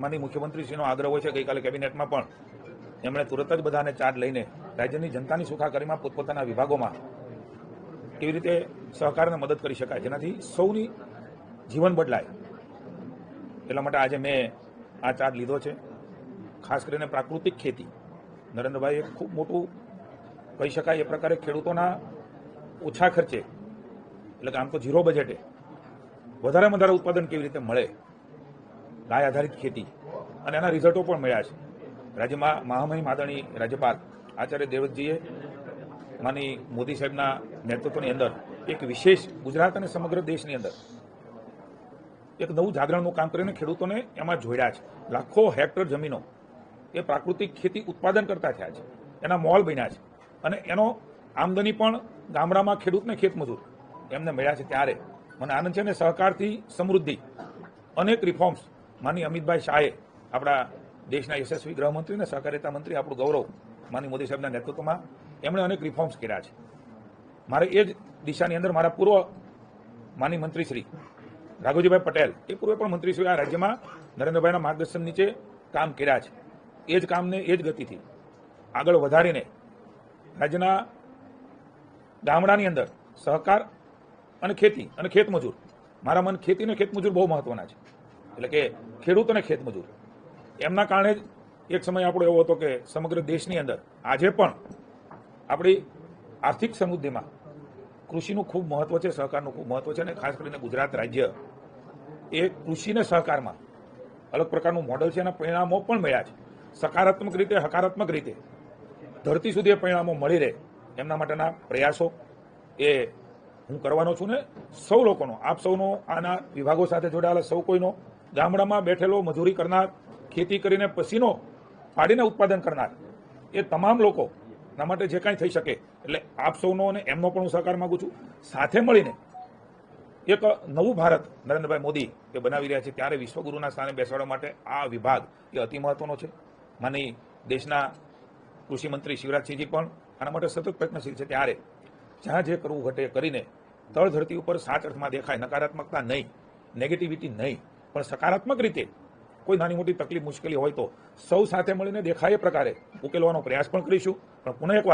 માનની મુખ્યમંત્રીશ્રીનો આગ્રહ હોય છે ગઈકાલે કેબિનેટમાં પણ એમણે તુરત જ બધાને ચાર્જ લઈને રાજ્યની જનતાની સુખાકારીમાં પોતપોતાના વિભાગોમાં કેવી રીતે સહકારને મદદ કરી શકાય, જેનાથી સૌની જીવન બદલાય. એટલા માટે આજે મેં આ ચાર્જ લીધો છે. ખાસ કરીને પ્રાકૃતિક ખેતી. નરેન્દ્રભાઈ એક ખૂબ મોટું કહી શકાય એ પ્રકારે ખેડૂતોના ઓછા ખર્ચે, એટલે કે આમ તો ઝીરો બજેટે વધારે વધારે ઉત્પાદન કેવી રીતે મળે ગાય આધારિત ખેતી. અને એના રિઝલ્ટો પણ મળ્યા છે. રાજ્યમાં મહામહિમ આદરણી રાજ્યપાલ આચાર્ય દેવજીએ માની મોદી સાહેબના નેતૃત્વની અંદર એક વિશેષ ગુજરાત અને સમગ્ર દેશની અંદર એક નવું જાગરણનું કામ કરીને ખેડૂતોને એમાં જોડ્યા છે. લાખો હેક્ટર જમીનો એ પ્રાકૃતિક ખેતી ઉત્પાદન કરતા થયા છે. એના મોલ બન્યા છે. અને એનો આમદની પણ ગામડામાં ખેડૂતને ખેતમજૂર એમને મળ્યા છે ત્યારે. મને આનંદ છે ને સહકારથી સમૃદ્ધિ અનેક રિફોર્મ્સ માની અમિતભાઈ શાહે આપણા દેશના યશસ્વી ગૃહમંત્રી અને સહકારિતા મંત્રી, આપણું ગૌરવ માની મોદી સાહેબના નેતૃત્વમાં એમણે અનેક રિફોર્મ્સ કર્યા છે. મારે એ જ દિશાની અંદર મારા પૂર્વ માની મંત્રીશ્રી રાઘુજીભાઈ પટેલ, એ પૂર્વે પણ મંત્રીશ્રી આ રાજ્યમાં નરેન્દ્રભાઈના માર્ગદર્શન નીચે કામ કર્યા છે. એ જ કામને, એ જ ગતિથી આગળ વધારીને રાજ્યના ગામડાની અંદર સહકાર અને ખેતી અને ખેતમજૂર, મારા મન ખેતી અને ખેતમજૂર બહુ મહત્વના છે. એટલે કે ખેડૂત અને ખેતમજૂર. એમના કારણે જ એક સમય આપણો એવો હતો કે સમગ્ર દેશની અંદર આજે પણ આપણી આર્થિક સમૃદ્ધિમાં કૃષિનું ખૂબ મહત્વ છે, સહકારનું ખૂબ મહત્વ છે અને ખાસ કરીને ગુજરાત રાજ્ય એ કૃષિને સહકારમાં અલગ પ્રકારનું મોડલ છે એના પરિણામો પણ મળ્યા છે. સકારાત્મક રીતે, હકારાત્મક રીતે ધરતી સુધી એ પરિણામો મળી રહે એમના માટેના પ્રયાસો એ હું કરવાનો છું ને સૌ લોકોનો, આપ સૌનો, આના વિભાગો સાથે જોડાયેલા સૌ કોઈનો ગામડામાં બેઠેલો મજૂરી કરનાર, ખેતી કરીને પસીનો પાડીને ઉત્પાદન કરનાર, એ તમામ લોકો ના માટે જે કાંઈ થઈ શકે. એટલે આપ સૌનો અને એમનો પણ હું સહકાર માગું છું. સાથે મળીને એક નવું ભારત નરેન્દ્રભાઈ મોદી એ બનાવી રહ્યા છે ત્યારે વિશ્વગુરુના સ્થાને બેસાડવા માટે આ વિભાગ એ અતિ મહત્વનો છે. માની દેશના કૃષિમંત્રી શિવરાજસિંહજી પણ આના માટે સતત પ્રયત્નશીલ છે. ત્યારે જ્યાં જે કરવું ઘટે કરીને તળ ધરતી ઉપર સાચ અર્થમાં દેખાય, નકારાત્મકતા નહીં નેગેટિવિટી નહીં. પણ સકારાત્મક રીતે કોઈ નાની મોટી તકલીફ, મુશ્કેલી હોય તો સૌ સાથે મળીને દેખાય પ્રકારે ઉકેલવાનો પ્રયાસ પણ કરીશું. પણ પુનઃ એકવાર